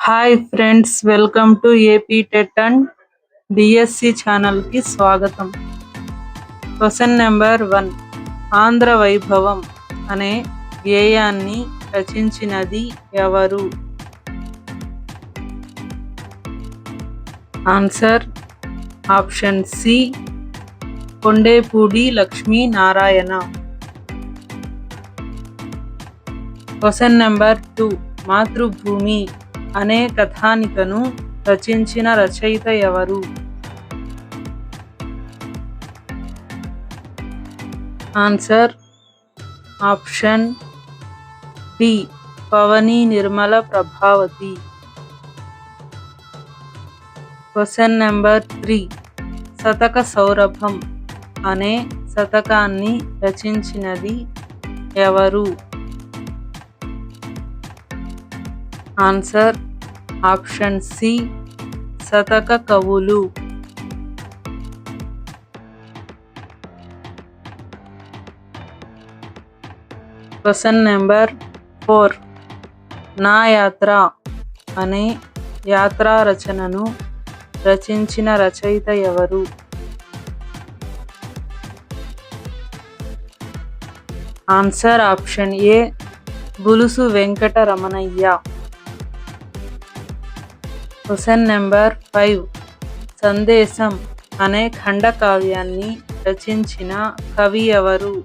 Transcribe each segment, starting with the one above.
Hi friends welcome to AP TET and DSC ఛానల్కి స్వాగతం. Question number one Andhra వైభవం అనే గేయాన్ని రచించినది ఎవరు? Answer option C Kondepudi Lakshmi Narayana question number two మాతృభూమి అనే కథానికను రచించిన రచయిత ఎవరు? Answer option D Pavani Nirmala Prabhavathi. Question number three శతక సౌరభం అనే శతకాన్ని రచించినది ఎవరు? ఆన్సర్ ఆప్షన్ సి శతక కవులు. క్వశ్చన్ నెంబర్ ఫోర్ నా యాత్ర అనే యాత్రా రచనను రచించిన రచయిత ఎవరు? Answer option A Bulusu Venkata Ramanayya question number five. సందేశం అనే ఖండకావ్యాన్ని రచించిన కవి ఎవరు?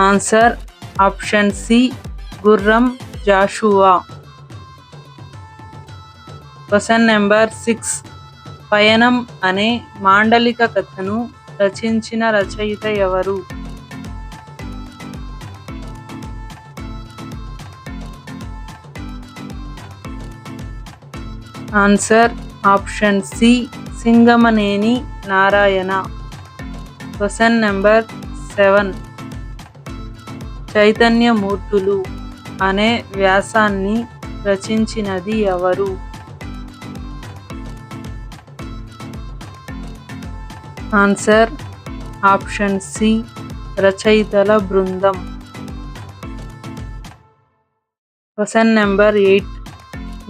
Answer option C Gurram Jashuva. Question number six. పయనం అనే మాండలిక కథను రచించిన రచయిత ఎవరు? Answer option C Singamaneni Narayana. Question number seven. చైతన్యమూర్తులు అనే వ్యాసాన్ని రచించినది ఎవరు? ఆన్సర్ ఆప్షన్ సి రచయితల బృందం. Question number eight.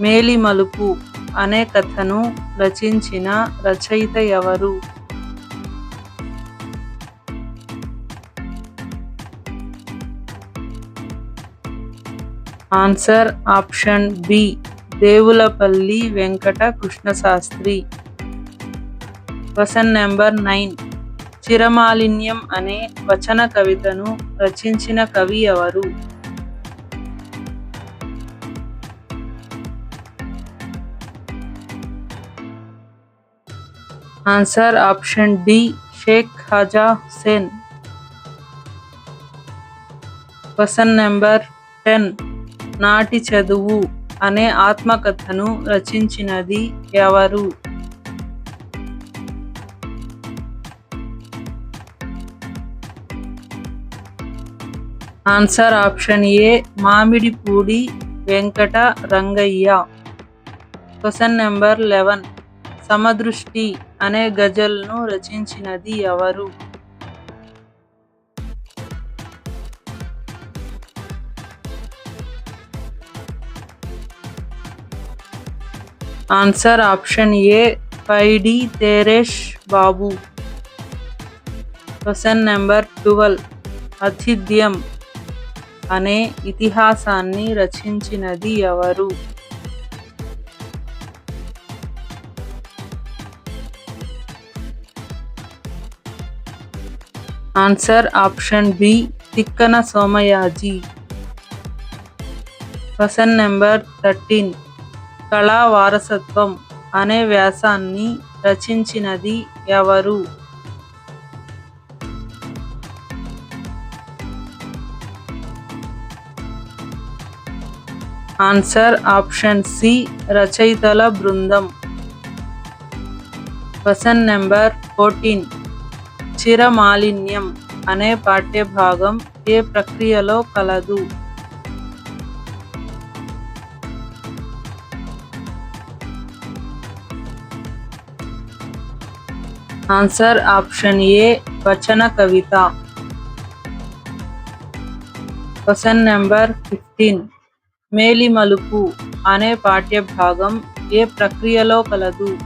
మేలి మలుపు అనే కథను రచించిన రచయిత ఎవరు? Answer option B Devulapalli Venkata Krishnasastri. Question number nine చిరమాలిన్యం అనే వచన కవితను రచించిన కవి ఎవరు? Answer option D Sheikh Khaja Hussain question number ten నాటి చదువు అనే ఆత్మకథను రచించినది ఎవరు? Answer option A Mamidipudi Venkata Rangayya. Question number eleven సమదృష్టి అనే గజల్ను రచించినది ఎవరు? Answer option A Paidi Teresh Babu. Question number twelve అతిథ్యం అనే ఇతిహాసాన్ని రచించినది ఎవరు? Answer option B Tikkana Somayaji. Question number thirteen. కళా వారసత్వం అనే వ్యాసాన్ని రచించినది ఎవరు? ఆన్సర్ ఆప్షన్ సి రచయితల బృందం. Question number fourteen. చిరమాలిన్యం అనే పాఠ్యభాగం ఏ ప్రక్రియలో కలదు? ఆన్సర్ ఆప్షన్ ఏ వచన కవిత. Question number fifteen. మేలిమలుపు అనే పాఠ్యభాగం ఏ ప్రక్రియలో కలదు?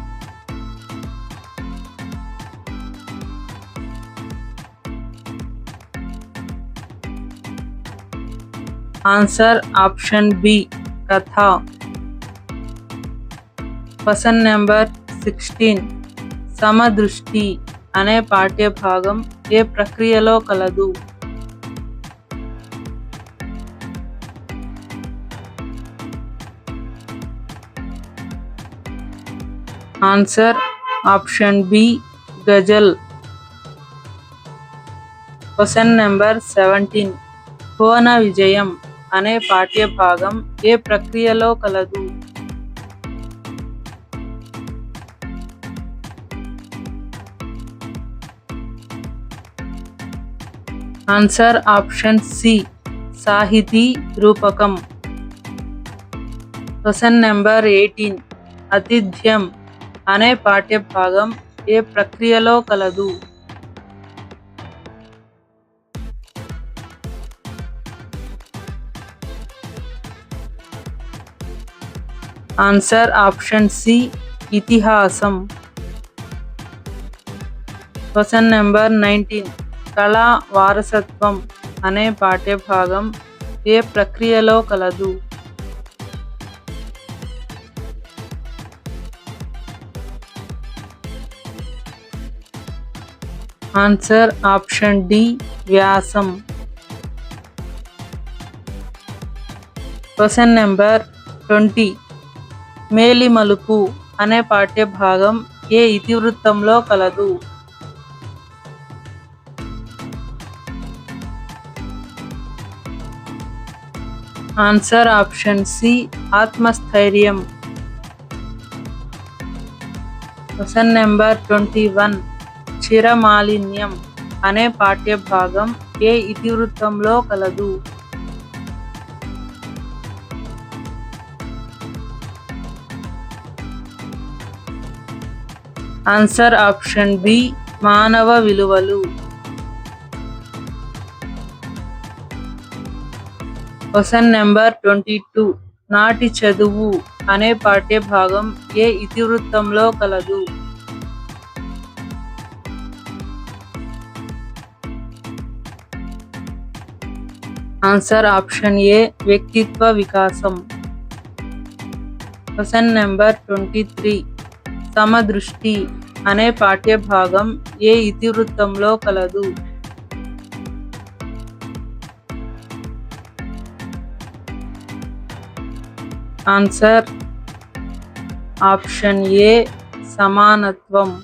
ఆన్సర్ ఆప్షన్ బి కథ. Question number sixteen. సమదృష్టి అనే పాఠ్యభాగం ఏ ప్రక్రియలో కలదు? ఆన్సర్ ఆప్షన్ బి గజల్. Question number seventeen. భువన విజయం. అనే పాఠ్యభాగం ఏ ప్రక్రియలో కలదు? ఆన్సర్ ఆప్షన్ సి సాహితీ రూపకం. క్వశ్చన్ నెంబర్ ఎయిటీన్ అతిథ్యం అనే పాఠ్యభాగం ఏ ప్రక్రియలో కలదు? ఆన్సర్ ఆప్షన్ సి ఇతిహాసం. క్వశ్చన్ నెంబర్ నైన్టీన్ కళా వారసత్వం అనే పాఠ్యభాగం ఏ ప్రక్రియలో కలదు? ఆన్సర్ ఆప్షన్ డి వ్యాసం. క్వశ్చన్ నెంబర్ ట్వంటీ మేలిమలుపు అనే పాఠ్యభాగం ఏ ఇతివృత్తంలో కలదు? ఆన్సర్ ఆప్షన్ సి ఆత్మస్థైర్యం. క్వశ్చన్ నెంబర్ ట్వంటీ వన్ చిరమాలిన్యం అనే పాఠ్యభాగం ఏ ఇతివృత్తంలో కలదు? ఆన్సర్ ఆప్షన్ బి మానవ విలువలు. క్వశ్చన్ నెంబర్ ట్వంటీ టూ నాటి చదువు అనే పాఠ్యభాగం ఏ ఇతివృత్తంలో కలదు? ఆన్సర్ ఆప్షన్ ఏ వ్యక్తిత్వ వికాసం. క్వశ్చన్ నెంబర్ ట్వంటీ త్రీ తమ దృష్టి అనే పాఠ్యభాగం ఏ ఇతివృత్తంలో కలదు? ఆన్సర్ ఆప్షన్ ఏ సమానత్వం.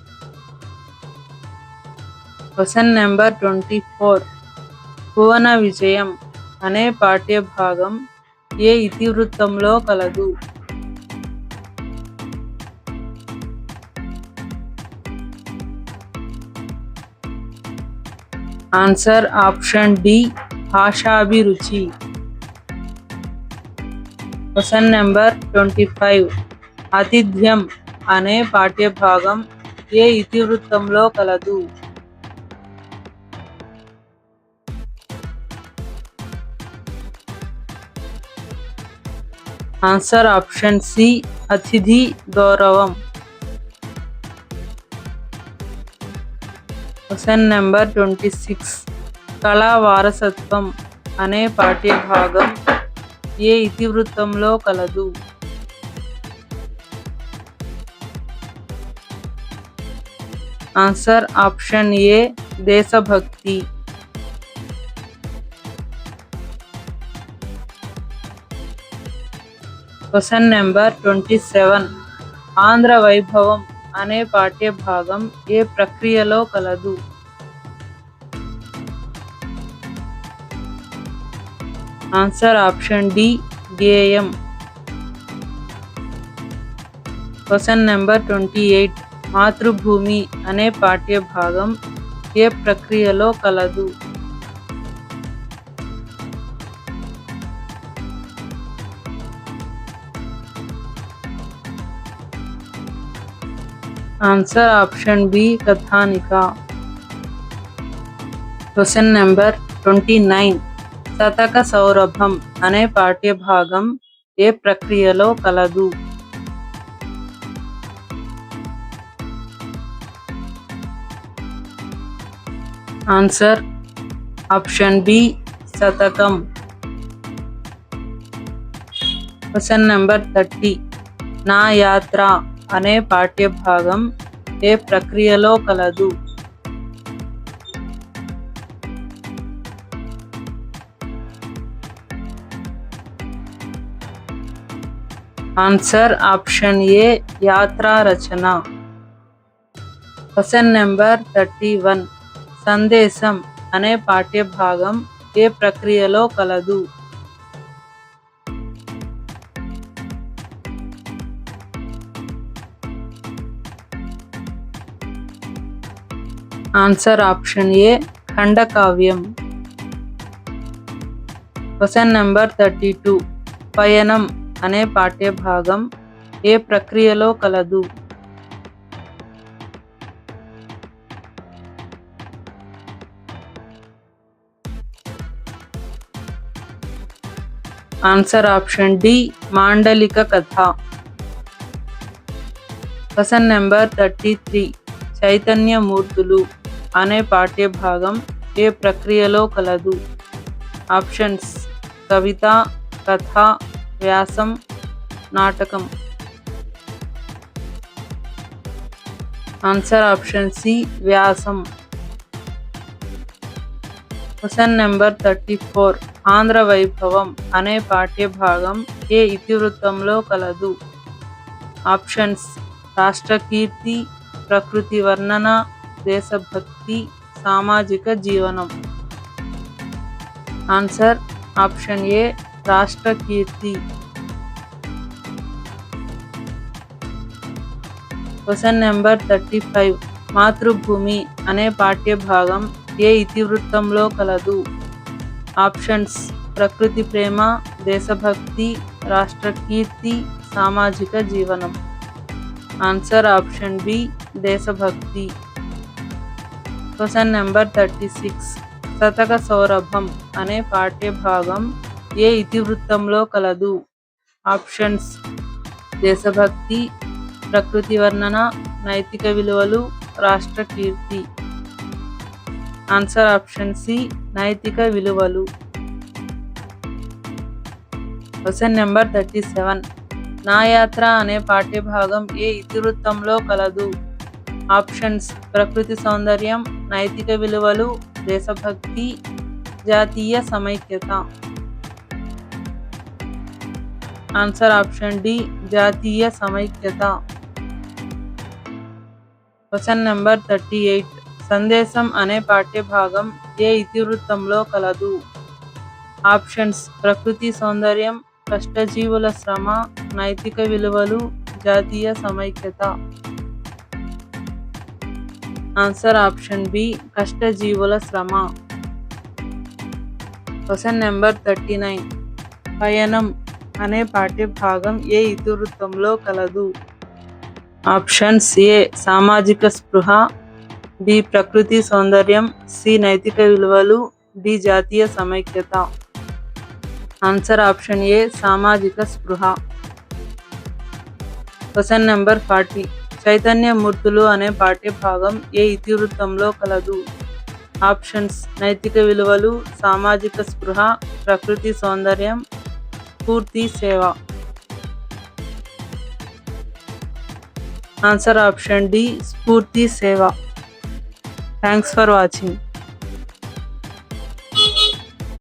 Question number twenty four. భువన విజయం అనే పాఠ్యభాగం ఏ ఇతివృత్తంలో కలదు? ఆన్సర్ ఆప్షన్ డి భాషాభిరుచి క్వశ్చన్ నెంబర్ ట్వంటీ ఫైవ్. ఆతిథ్యం అనే పాఠ్యభాగం ఏ ఇతివృత్తంలో కలదు? ఆన్సర్ ఆప్షన్ సి అతిథి గౌరవం. Question number twenty six. కళా వారసత్వం అనే పాఠ్యభాగం ఏ ఇతివృత్తంలో కలదు? ఆన్సర్ ఆప్షన్ ఏ దేశభక్తి. Question number twenty seven. Andhra వైభవం అనే పాఠ్యభాగం ఏ ప్రక్రియలో కలదు? ఆన్సర్ ఆప్షన్ డి గేయం. క్వశ్చన్ నెంబర్ ట్వంటీ ఎయిట్ మాతృభూమి అనే పాఠ్యభాగం ఏ ప్రక్రియలో కలదు? ఆన్సర్ ఆప్షన్ బి కథానిక క్వశ్చన్ నెంబర్ ట్వంటీ నైన్ శతక సౌరభం అనే పాఠ్యభాగం ఏ ప్రక్రియలో కలదు? ఆన్సర్ ఆప్షన్ బి శతకం క్వశ్చన్ నెంబర్ థర్టీ నా యాత్ర అనే పాఠ్యభాగం ఏ ప్రక్రియలో కలదు? ఆన్సర్ ఆప్షన్ ఏ యాత్రా రచన. Question number thirty one. సందేశం అనే పాఠ్యభాగం ఏ ప్రక్రియలో కలదు? ఆన్సర్ ఆప్షన్ ఏ ఖండకావ్యం. క్వశ్చన్ నెంబర్ థర్టీ టూ పయనం అనే పాఠ్యభాగం ఏ ప్రక్రియలో కలదు? ఆన్సర్ ఆప్షన్ డి మాండలిక కథ. క్వశ్చన్ నెంబర్ థర్టీ త్రీ చైతన్యమూర్తులు అనే పాఠ్యభాగం ఏ ప్రక్రియలో కలదు? ఆప్షన్స్ కవిత కథ వ్యాసం నాటకం. ఆన్సర్ ఆప్షన్ సి వ్యాసం. Question number thirty four. Andhra వైభవం అనే పాఠ్యభాగం ఏ ఇతివృత్తంలో కలదు? ఆప్షన్స్ రాష్ట్రకీర్తి ప్రకృతి వర్ణన దేశభక్తి సామాజిక జీవనం. ఆన్సర్ ఆప్షన్ ఏ రాష్ట్ర కీర్తి క్వశ్చన్ నెంబర్ థర్టీ ఫైవ్. మాతృభూమి అనే పాఠ్యభాగం ఏ ఇతివృత్తంలో కలదు? ఆప్షన్స్ ప్రకృతి ప్రేమ దేశభక్తి రాష్ట్ర కీర్తి సామాజిక జీవనం. ఆన్సర్ ఆప్షన్ బి దేశభక్తి. Question number thirty six. శతక సౌరభం అనే పాఠ్యభాగం ఏ ఇతివృత్తంలో కలదు? ఆప్షన్స్. దేశభక్తి ప్రకృతి వర్ణన నైతిక విలువలు రాష్ట్ర కీర్తి. ఆన్సర్ ఆప్షన్ సి నైతిక విలువలు. Question number thirty seven. నా యాత్ర అనే పాఠ్యభాగం ఏ ఇతివృత్తంలో కలదు? ఆప్షన్స్ ప్రకృతి సౌందర్యం నైతిక విలువలు దేశభక్తి జాతీయ సమైక్యత. ఆన్సర్ ఆప్షన్ డి జాతీయ సమైక్యత. క్వశ్చన్ నెంబర్ థర్టీ ఎయిట్ సందేశం అనే పాఠ్యభాగం ఏ ఇతివృత్తంలో కలదు? ఆప్షన్స్ ప్రకృతి సౌందర్యం కష్టజీవుల శ్రమ నైతిక విలువలు జాతీయ సమైక్యత. ఆన్సర్ ఆప్షన్ బి కష్టజీవుల శ్రమ. Question number thirty nine. పయనం అనే పాఠ్యభాగం ఏ ఇతివృత్తంలో కలదు? ఆప్షన్స్ ఏ సామాజిక స్పృహ బి ప్రకృతి సౌందర్యం సి నైతిక విలువలు డి జాతీయ సమైక్యత. ఆన్సర్ ఆప్షన్ ఏ సామాజిక స్పృహ. Question number forty. చైతన్య మూర్తులు అనే పాఠ్యభాగం ఏ ఇతివృత్తంలో కలదు? ఆప్షన్స్. నైతిక విలువలు సామాజిక స్పృహ ప్రకృతి సౌందర్యం పూర్తి సేవ. ఆన్సర్ ఆప్షన్ డి స్ఫూర్తి సేవ. Thanks for watching